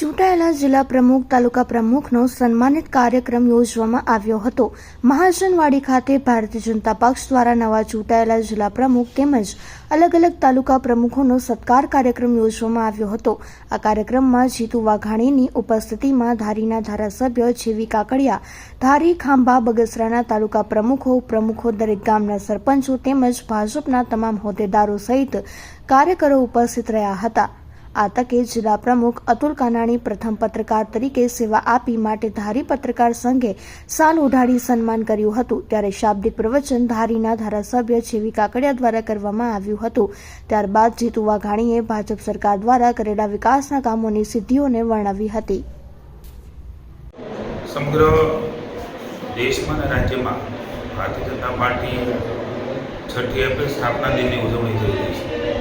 ચૂંટાયેલા જિલ્લા પ્રમુખ, તાલુકા પ્રમુખનો સન્માનિત કાર્યક્રમ યોજવામાં આવ્યો હતો. મહાજનવાડી ખાતે ભારતીય જનતા પક્ષ દ્વારા નવા ચૂંટાયેલા જિલ્લા પ્રમુખ તેમજ અલગ અલગ તાલુકા પ્રમુખોનો સત્કાર કાર્યક્રમ યોજવામાં આવ્યો હતો. આ કાર્યક્રમમાં જીતુ વાઘાણીની ઉપસ્થિતિમાં ધારીના ધારાસભ્ય જેવી કાકડિયા, ધારી ખાંભા બગસરાના તાલુકા પ્રમુખો પ્રમુખો દરેક ગામના સરપંચો તેમજ ભાજપના તમામ હોદ્દેદારો સહિત કાર્યકરો ઉપસ્થિત રહ્યા હતા. આ તકે જિલ્લા પ્રમુખ અતુલ કાનાણી પ્રથમ પત્રકાર તરીકે સેવા આપી માટે ધારી પત્રકાર સંઘે સાલ ઉઢાડી સન્માન કર્યું હતું. ત્યારે શાબ્દિક પ્રવચન ધારીના ધારાસભ્ય જેવી કાકડિયા દ્વારા કરવામાં આવ્યું હતું. ત્યારબાદ જીતુ વાઘાણીએ ભાજપ સરકાર દ્વારા કરેલા વિકાસના કામોની સિદ્ધિઓને વર્ણવી હતી. સમગ્ર દેશમાં અને રાજ્યમાં ભારતીય જનતા પાર્ટી છઠ્ઠી એપ્રિલ સ્થાપના દિનની ઉજવણી થઈ રહી છે.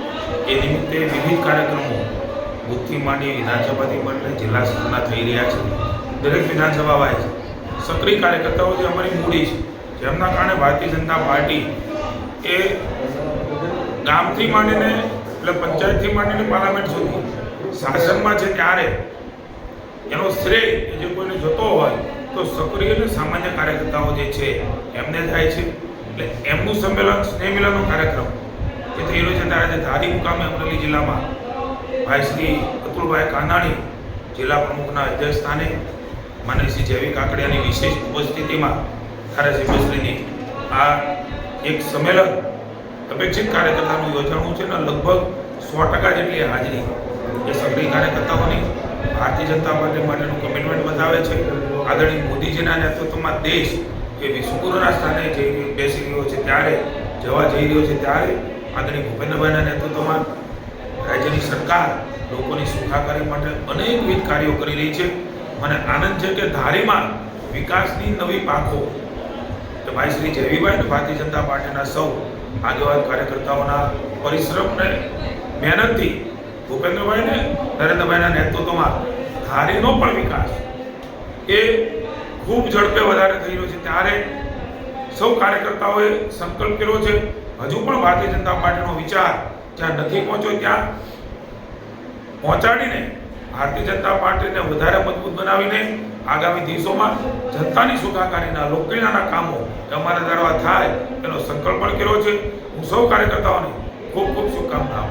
એ નિમિત્તે વિવિધ કાર્યક્રમો બુથથી માંડી વિધાનસભાથી માંડીને જિલ્લા સ્તરના થઈ રહ્યા છે. દરેક વિધાનસભા છે. સક્રિય કાર્યકર્તાઓ જે અમારી મૂડી છે, જેમના કારણે ભારતીય જનતા પાર્ટી એ ગામથી માંડીને એટલે પંચાયતથી માંડીને પાર્લામેન્ટ સુધી, શાસનમાં છે ત્યારે એનો શ્રેય જે કોઈને જતો હોય, તો સક્રિય અને સામાન્ય કાર્યકર્તાઓ જે છે, એમને થાય છે. એટલે એમનું સંમેલન સ્નેહ મિલનનો કાર્યક્રમ કે રહ્યો છે ત્યારે ધારી મુકામે અમરેલી જિલ્લામાં ભાઈ શ્રી અતુલભાઈ કાનાણી જિલ્લા પ્રમુખના અધ્યક્ષ સ્થાને માન્ય શ્રી જૈવિક આકડિયાની વિશેષ ઉપસ્થિતિમાં ધારાસભ્યશ્રીની આ એક સંમેલન અપેક્ષિત કાર્યકર્તાનું યોજાણું છે અને લગભગ સો ટકા જેટલી હાજરી એ સક્રિય કાર્યકર્તાઓની ભારતીય જનતા પાર્ટી માટેનું કમિટમેન્ટ બતાવે છે. આદરણીય મોદીજીના નેતૃત્વમાં દેશ એ વિશ્વગુરુના સ્થાને જઈ બેસી રહ્યો છે ત્યારે, જવા જઈ રહ્યો છે ત્યારે આદરણીય ભૂપેન્દ્રભાઈના નેતૃત્વમાં રાજ્યની સરકાર લોકોની સુખાકારી માટે અનેકવિધ કાર્યો કરી રહી છે. મને આનંદ છે કે ધારીમાં વિકાસની નવી પાંખો. કે ભાઈ શ્રી જયવીભાઈ ભારતીય જનતા પાર્ટીના સૌ આગેવાન કાર્યકર્તાઓના પરિશ્રમને, મહેનતથી ભૂપેન્દ્રભાઈને નરેન્દ્રભાઈના નેતૃત્વમાં ધારીનો પણ વિકાસ એ ખૂબ ઝડપે વધારે થઈ રહ્યો છે. ત્યારે સૌ કાર્યકર્તાઓએ સંકલ્પ કર્યો છે. હજુ પણ ભારતીય જનતા પાર્ટીનો વિચાર જ્યાં નથી પહોંચ્યો ત્યાં પહોંચાડીને ભારતીય જનતા પાર્ટીને વધારે મજબૂત બનાવીને આગામી દિવસોમાં જનતાની સુખાકારીના લોકકલ્યાણના કામો અમારા દ્વારા થાય એનો સંકલ્પ પણ કર્યો છે. હું સૌ કાર્યકર્તાઓને ખૂબ ખૂબ શુભકામના